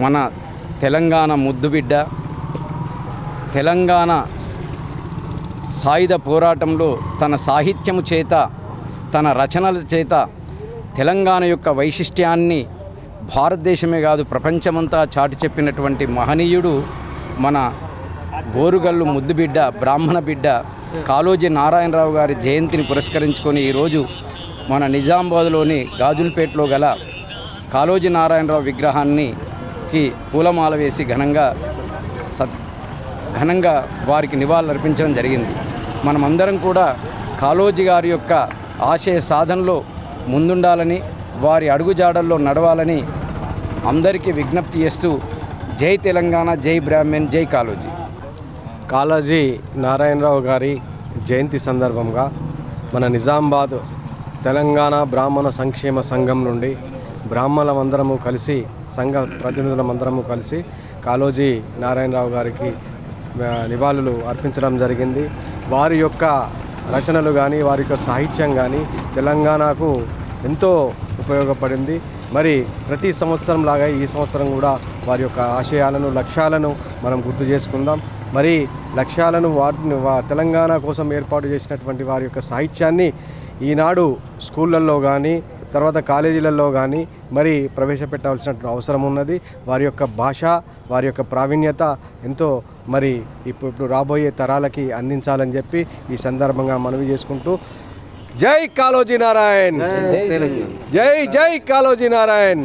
మన తెలంగాణ ముద్దుబిడ్డ తెలంగాణ సాయుధ పోరాటంలో తన సాహిత్యము చేత తన రచనల చేత తెలంగాణ యొక్క వైశిష్ట్యాన్ని భారతదేశమే కాదు ప్రపంచమంతా చాటి చెప్పినటువంటి మహనీయుడు మన గోరుగల్లు ముద్దుబిడ్డ బ్రాహ్మణ బిడ్డ కాళోజీ నారాయణరావు గారి జయంతిని పురస్కరించుకొని ఈరోజు మన నిజామాబాద్లోని గాజులపేటలో గల కాళోజీ నారాయణరావు విగ్రహాన్ని కి పూలమాల వేసి ఘనంగా సత్ ఘనంగా వారికి నివాళులర్పించడం జరిగింది. మనమందరం కూడా కాళోజీ గారి యొక్క ఆశయ సాధనలో ముందుండాలని వారి అడుగుజాడల్లో నడవాలని అందరికీ విజ్ఞప్తి చేస్తూ జై తెలంగాణ జై బ్రాహ్మణ్ జై కాళోజీ. కాళోజీ నారాయణరావు గారి జయంతి సందర్భంగా మన నిజామాబాద్ తెలంగాణ బ్రాహ్మణ సంక్షేమ సంఘం నుండి బ్రాహ్మణులందరము కలిసి సంఘ ప్రతినిధులమందరము కలిసి కాళోజీ నారాయణరావు గారికి నివాళులు అర్పించడం జరిగింది. వారి యొక్క రచనలు కానీ వారి యొక్క సాహిత్యం కానీ తెలంగాణకు ఎంతో ఉపయోగపడింది. మరి ప్రతి సంవత్సరం లాగా ఈ సంవత్సరం కూడా వారి యొక్క ఆశయాలను లక్ష్యాలను మనం గుర్తు చేసుకుందాం. మరి లక్ష్యాలను వాటిని తెలంగాణ కోసం ఏర్పాటు చేసినటువంటి వారి యొక్క సాహిత్యాన్ని ఈనాడు స్కూళ్ళల్లో కానీ తర్వాత కాలేజీలలో కానీ మరి ప్రవేశపెట్టాల్సిన అవసరం ఉన్నది వారి యొక్క భాష వారి యొక్క ప్రావీణ్యత ఎంతో మరి ఇప్పుడు రాబోయే తరాలకి అందించాలని చెప్పి ఈ సందర్భంగా మనవి చేసుకుంటూ జై కాలోజీ నారాయణ్ జై జై కాలోజీ నారాయణ్